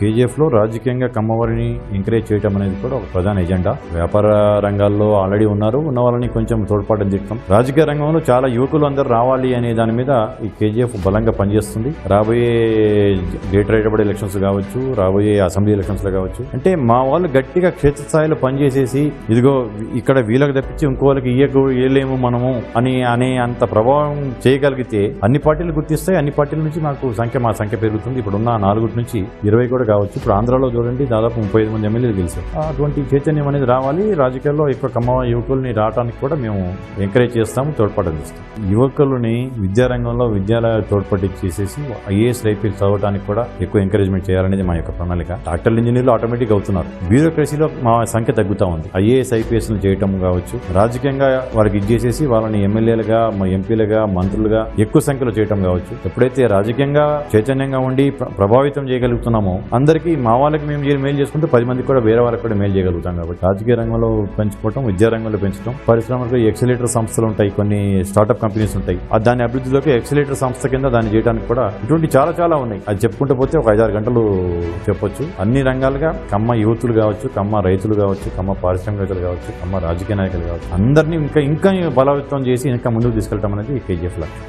కేజీఎఫ్లో రాజకీయంగా కమ్మవారిని ఎంకరేజ్ చేయడం అనేది కూడా ఒక ప్రధాన ఎజెండా. వ్యాపార రంగాల్లో ఆల్రెడీ ఉన్నారు. ఉన్న వాళ్ళని కొంచెం తోడ్పాటు తిట్టడం రాజకీయ రంగంలో చాలా యువకులు అందరూ రావాలి అనే దాని మీద ఈ కేజీఎఫ్ బలంగా పనిచేస్తుంది. రాబోయే డేట్ హైదరాబాద్ ఎలక్షన్స్ కావచ్చు రాబోయే అసెంబ్లీ ఎలక్షన్స్లో కావచ్చు. అంటే మా వాళ్ళు గట్టిగా క్షేత్రస్థాయిలో పనిచేసేసి ఇదిగో ఇక్కడ వీళ్ళకి తప్పించి ఇంకో వాళ్ళకి ఇయ్యలేము మనము అని అనే అంత ప్రభావం చేయగలిగితే అన్ని పార్టీలు గుర్తిస్తాయి. అన్ని పార్టీల నుంచి మాకు సంఖ్య మా సంఖ్య పెరుగుతుంది. ఇప్పుడు ఉన్న నాలుగు నుంచి ఇరవై కూడా కావచ్చు. ఇప్పుడు ఆంధ్రాలో చూడండి దాదాపు ముప్పై ఐదు మంది ఎమ్మెల్యేలు గెలిచారు. అటువంటి చైతన్యం అనేది రావాలి. రాజకీయాల్లో ఎక్కువ కమ్మ యువకుల్ని రావడానికి కూడా మేము ఎంకరేజ్ చేస్తాము తోడ్పాటు అందిస్తాం. యువకులని విద్యారంగంలో విద్యాలయ తోడ్పాటు చేసేసి ఐఏఎస్ ఐపీఎస్ చదవడానికి కూడా ఎక్కువ ఎంకరేజ్మెంట్ చేయాలనేది మా యొక్క ప్రణాళిక. డాక్టర్లు ఇంజనీర్లు ఆటోమేటిక్ అవుతున్నారు. బ్యూరోక్రసీలో మా సంఖ్య తగ్గుతా ఉంది. ఐఏఎస్ ఐపీఎస్ చేయటం కావచ్చు. రాజకీయంగా వాళ్ళకి ఇచ్చేసేసి వాళ్ళని ఎమ్మెల్యేలుగా మా ఎంపీలుగా మంత్రులుగా ఎక్కువ సంఖ్యలో చేయటం కావచ్చు. ఎప్పుడైతే రాజకీయంగా చైతన్యంగా ఉండి ప్ర- ప్రభావితం చేయగలుగుతున్నామో అందరికీ మా వాళ్ళకి మేము చే- మేలు చేసుకుంటే పది మందికి కూడా వేరే వాళ్ళకి కూడా మేలు చేయగలుగుతాం కాబట్టి. రాజకీయ రంగంలో పెంచుకోవటం విద్యా రంగంలో పెంచడం పరిశ్రమలకు ఎక్సలేటర్ సంస్థలు ఉంటాయి కొన్ని స్టార్టప్ కంపెనీస్ ఉంటాయి. దాని అభివృద్ధిలోకి ఎక్సలేటర్ సంస్థ కింద దాన్ని చేయడానికి కూడా ఇటువంటి చాలా చాలా ఉన్నాయి. అది చెప్పుకుంటూ పోతే ఒక ఐదారు గంటలు చెప్పొచ్చు. అన్ని రంగాలుగా కమ్మ యువతులు కావచ్చు కమ్మ రైతులు కావచ్చు కమ్మ పారిశ్రామికవేత్తలు కావచ్చు కమ్మ రాజకీయ నాయకులు కావచ్చు. అందరినీ ఇంకా ఇంకా బలవంతం చేసి ఇంకా ముందుకు తీసుకెళ్ళటం అనేది కేజీఎఫ్ లక్ష్యం.